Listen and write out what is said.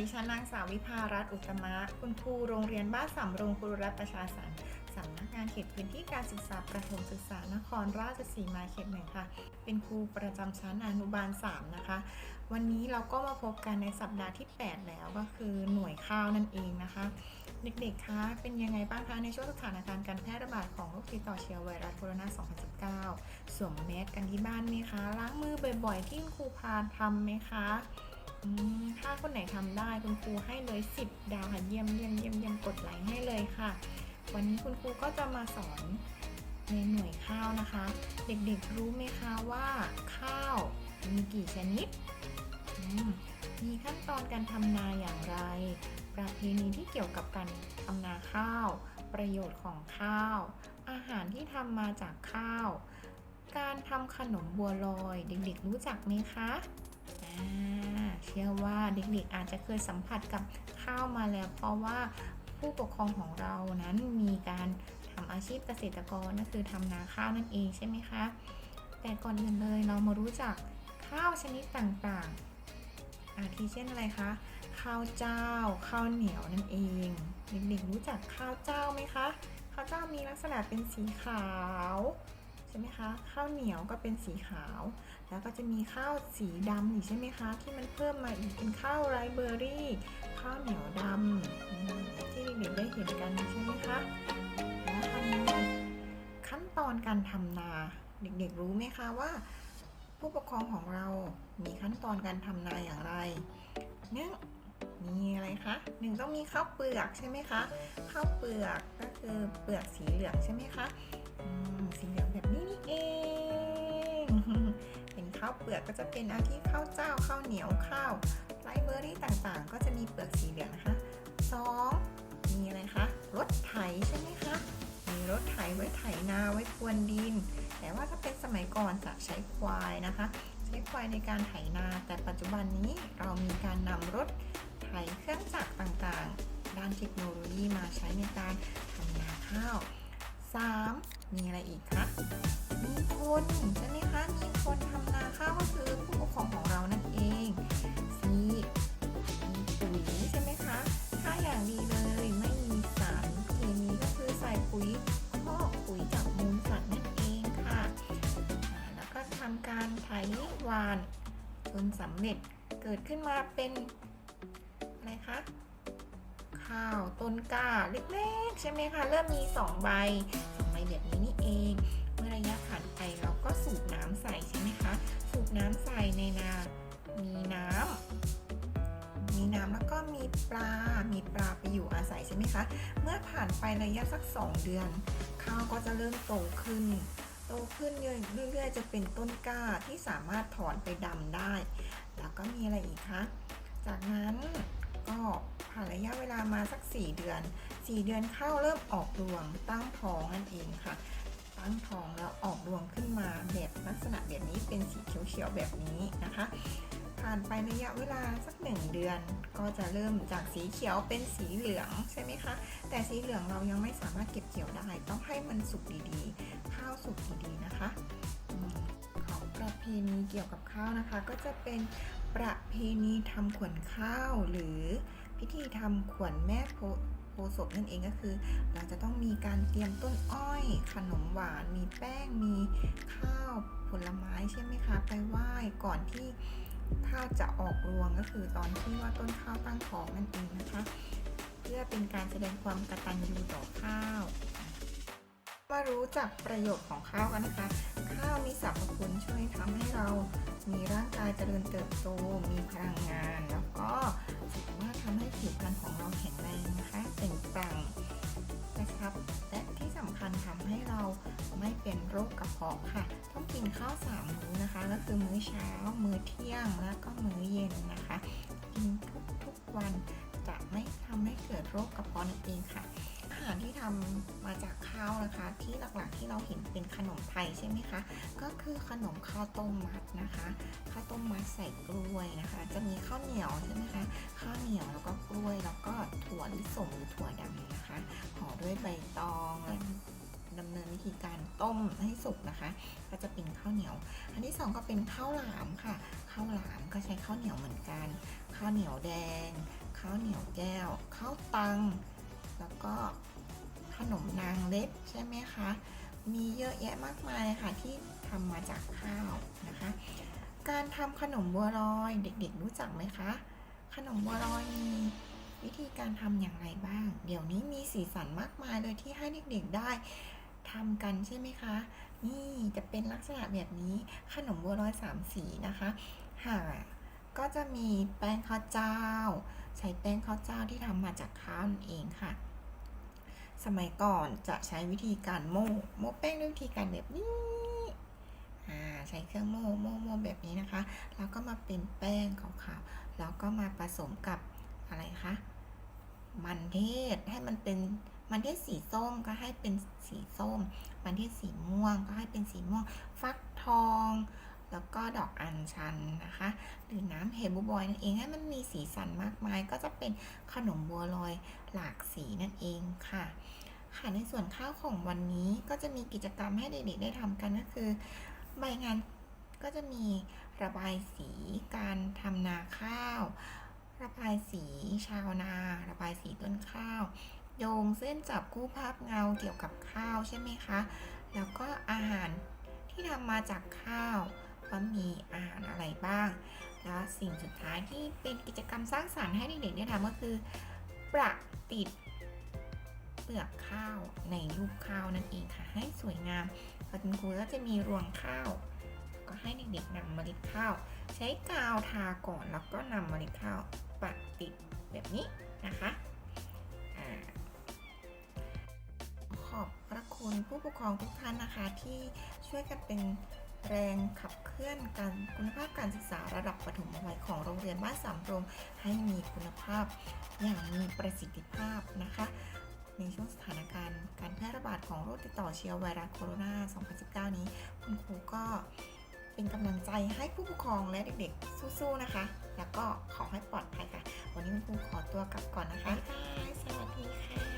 ดิฉันนางสาววิภารัตน์อุตมะ คุณครูโรงเรียนบ้านสำโรงครูรัฐประชาสรรค์สำนักงานเขตพื้นที่การศึกษาประถมศึกษานครราชสีมาเขตหนึ่งค่ะ เป็นครูประจำชั้นอนุบาล 3 นะคะ วันนี้เราก็มาพบกันในสัปดาห์ที่ 8 แล้วก็คือหน่วยข้าวนั่นเองนะคะ เด็กๆ คะ เป็นยังไงบ้างคะ ในช่วงสถานการณ์การแพร่ระบาดของโรคติดต่อเชื้อไวรัสโคโรนา 2019 สวมแมสกันที่บ้านไหมคะ ล้างมือบ่อยๆ ที่ครูพาทำไหมคะ ถ้าคนไหนทำได้คุณครูให้เลย 10 ดาวค่ะเยี่ยมเยี่ยมเยี่ยมเยี่ยมกดไลค์ให้เลยค่ะ วันนี้คุณครูก็จะมาสอนในหน่วยข้าวนะคะ เด็กๆรู้ไหมคะว่าข้าวมีกี่ชนิด มีขั้นตอนการทำนาอย่างไร ประเพณีที่เกี่ยวกับการทำนาข้าว ประโยชน์ของข้าว อาหารที่ทำมาจากข้าว การทำขนมบัวลอย เด็กๆรู้จักไหมคะ เชื่อว่าเด็กๆอาจจะเคยสัมผัสกับข้าวมาแล้ว เพราะว่าผู้ปกครองของเรานั้นมีการทำอาชีพเกษตรกรนั่นคือทำนาข้าวนั่นเองใช่ไหมคะ แต่ก่อนอื่นเลยเรามารู้จักข้าวชนิดต่างๆ อาทิเช่นอะไรคะ ข้าวเจ้า ข้าวเหนียวนั่นเอง เด็กๆรู้จักข้าวเจ้าไหมคะ ข้าวเจ้ามีลักษณะเป็นสีขาว ใช่ไหมคะข้าวเหนียวก็เป็นสีขาว แล้วก็จะมีข้าวสีดำอีกใช่ไหมคะ ที่มันเพิ่มมาอีกเป็นข้าวไรเบอร์รี่ข้าวเหนียวดำที่เด็กๆได้เห็นกันใช่ไหมคะแล้วทำยังไงขั้นตอนการทำนาเด็กๆรู้ไหมคะว่า ผู้ปกครองของเรามีขั้นตอนการทำนาอย่างไรหนึ่งมีอะไรคะหนึ่งต้องมีข้าวเปลือกใช่ไหมคะข้าวเปลือกก็คือเปลือกสีเหลืองใช่ไหมคะ สีเหลืองแบบนี้นี่เองเป็นข้าวเปลือกก็จะเป็นอาทิข้าวเจ้าข้าวเหนียวข้าวไรเบอร์รี่ต่างๆ ก็จะมีเปลือกสีเหลืองนะคะสองมีอะไรคะ รถไถใช่ไหมคะ มีรถไถไว้ไถนาไว้พรวนดิน แต่ว่าถ้าเป็นสมัยก่อนจะใช้ควายนะคะ ใช้ควายในการไถนา แต่ปัจจุบันนี้เรามีการนำรถไถเครื่องจักรต่างๆ ด้านเทคโนโลยีมาใช้ในการทำนาข้าว 3. มีอะไรอีกคะ มีคนใช่ไหมคะ มีคนทำนาข้าวก็คือผู้ปกครองของเรานั่นเอง 4. มีปุ๋ยใช่ไหมคะ ถ้าอย่างดีเลยไม่มีสารเคมีก็คือใส่ปุ๋ยคอกปุ๋ยจากมูลสัตว์นั่นเองค่ะ แล้วก็ทำการไถหวานจนสำเร็จเกิดขึ้นมาเป็นอะไรคะ ข้าว ต้นกล้าเล็กๆ ใช่ไหมคะเริ่มมีสองใบสองใบแบบนี้นี่เอง เมื่อระยะผ่านไปเราก็สูบน้ำใส่ใช่ไหมคะสูบน้ำใส่ในนา มีน้ำมีน้ำแล้วก็มีปลา มีปลาไปอยู่อาศัยใช่ไหมคะ เมื่อผ่านไประยะสัก 2 เดือน ข้าวก็จะเริ่มโตขึ้นโตขึ้นเรื่อยๆ จะเป็นต้นกล้าที่สามารถถอนไปดำได้ แล้วก็มีอะไรอีกคะ จากนั้นก็ ผ่านระยะเวลามาสัก 4 เดือน 4 เดือนข้าวเริ่มออกรวงตั้งท้องนั่นเองค่ะ ตั้งท้องแล้วออกรวงขึ้นมาแบบลักษณะแบบนี้เป็นสีเขียวๆแบบนี้นะคะ ผ่านไประยะเวลาสักหนึ่งเดือน ก็จะเริ่มจากสีเขียวเป็นสีเหลืองใช่ไหมคะ แต่สีเหลืองเรายังไม่สามารถเก็บเกี่ยวได้ ต้องให้มันสุกดีๆ ข้าวสุกดีๆนะคะของประเพณีเกี่ยวกับข้าวนะคะ ก็จะเป็นประเพณีทำขวัญข้าวหรือ พิธีทำขวัญแม่โพโพศพนั่นเองก็คือ เราจะต้องมีการเตรียมต้นอ้อย ขนมหวาน มีแป้ง มีข้าวผลไม้ใช่ไหมคะ ไปไหว้ก่อนที่ข้าวจะออกรวงก็คือตอนที่ว่าต้นข้าวตั้งท้องนั่นเองนะคะ เพื่อเป็นการแสดงความกตัญญูต่อข้าวมารู้จักประโยชน์ของข้าวกันนะคะ ข้าวมีสรรพคุณช่วยทำให้เรา มีร่างกายเจริญเติบโต มีพลังงาน แล้วก็สามารถทำให้ผิวพรรณของเราแข็งแรงนะคะเปล่งปลั่งนะครับ และที่สำคัญทำให้เราไม่เป็นโรคกระเพาะค่ะ ต้องกินข้าวสามมื้อนะคะ ก็คือมื้อเช้า มื้อเที่ยง แล้วก็มื้อเย็นนะคะ กินทุกๆวัน จะไม่ทำให้เกิดโรคกระเพาะนั่นเองค่ะ อาหารที่ทำมาจากข้าวนะคะ ที่หลักๆที่เราเห็นเป็นขนมไทยใช่ไหมคะ ก็คือขนมข้าวต้มมัดนะคะ ข้าวต้มมัดใส่กล้วยนะคะ จะมีข้าวเหนียวใช่ไหมคะข้าวเหนียวแล้วก็กล้วยแล้วก็ถั่วลิสงหรือถั่วดำนะคะห่อด้วยใบตองและดำเนินวิธีการต้มให้สุกนะคะ ก็จะเป็นข้าวเหนียว อันที่สองก็เป็นข้าวหลามค่ะ ข้าวหลามก็ใช้ข้าวเหนียวเหมือนกัน ข้าวเหนียวแดง ข้าวเหนียวแก้ว ข้าวตัง แล้วก็ขนมนางเล็ดใช่ไหมคะ มีเยอะแยะมากมายค่ะที่ทำมาจากข้าวนะคะ การทำขนมบัวลอยเด็กๆรู้จักไหมคะ ขนมบัวลอยมีวิธีการทำอย่างไรบ้าง เดี๋ยวนี้มีสีสันมากมายเลยที่ให้เด็กๆได้ทำกันใช่ไหมคะ นี่จะเป็นลักษณะแบบนี้ขนมบัวลอยสามสีนะคะค่ะก็จะมีแป้งข้าวเจ้า ใช้แป้งข้าวเจ้าที่ทำมาจากข้าวนั่นเองค่ะ สมัยก่อนจะใช้วิธีการโม่โม่แป้งด้วยวิธีการแบบนี้ใช้เครื่องโม่โม่โม่แบบนี้นะคะ แล้วก็มาเป็นแป้งขาวๆแล้วก็มาผสมกับอะไรคะมันเทศให้มันเป็นมันเทศสีส้มก็ให้เป็นสีส้ม มันเทศสีม่วงก็ให้เป็นสีม่วง ฟักทอง แล้วก็ดอกอัญชันนะคะ หรือน้ำเฮบูบอยนั่นเองให้มันมีสีสันมากมายก็จะเป็นขนมบัวลอยหลากสีนั่นเองค่ะ ค่ะในส่วนข้าวของวันนี้ก็จะมีกิจกรรมให้เด็กๆได้ทำกันก็คือ ใบงานก็จะมีระบายสีการทำนาข้าว ระบายสีชาวนา ระบายสีต้นข้าว โยงเส้นจับคู่ภาพเงาเกี่ยวกับข้าวใช่ไหมคะ แล้วก็อาหารที่ทำมาจากข้าว ว่ามีอาหารอะไรบ้าง แล้วสิ่งสุดท้ายที่เป็นกิจกรรมสร้างสรรค์ให้เด็กๆได้ทำก็คือ ประติดเปลือกข้าวในรูปข้าวนั่นเองค่ะ ให้สวยงามคุณครูก็จะมีรวงข้าว ก็ให้เด็กๆนำเมล็ดข้าว ใช้กาวทาก่อนแล้วก็นำเมล็ดข้าวประติดแบบนี้นะคะขอบพระคุณผู้ปกครองทุกท่านนะคะที่ช่วยกันเป็น แรงขับเคลื่อนการคุณภาพการศึกษาระดับประถมวัยของโรงเรียนบ้านสามพรมให้มีคุณภาพอย่างมีประสิทธิภาพนะคะ ในช่วงสถานการณ์การแพร่ระบาดของโรคติดต่อเชื้อไวรัสโคโรนา 2019 นี้ คุณครูก็เป็นกำลังใจให้ผู้ปกครองและเด็กๆ สู้ๆนะคะ แล้วก็ขอให้ปลอดภัยค่ะ วันนี้คุณครูขอตัวกลับก่อนนะคะบ๊ายบาย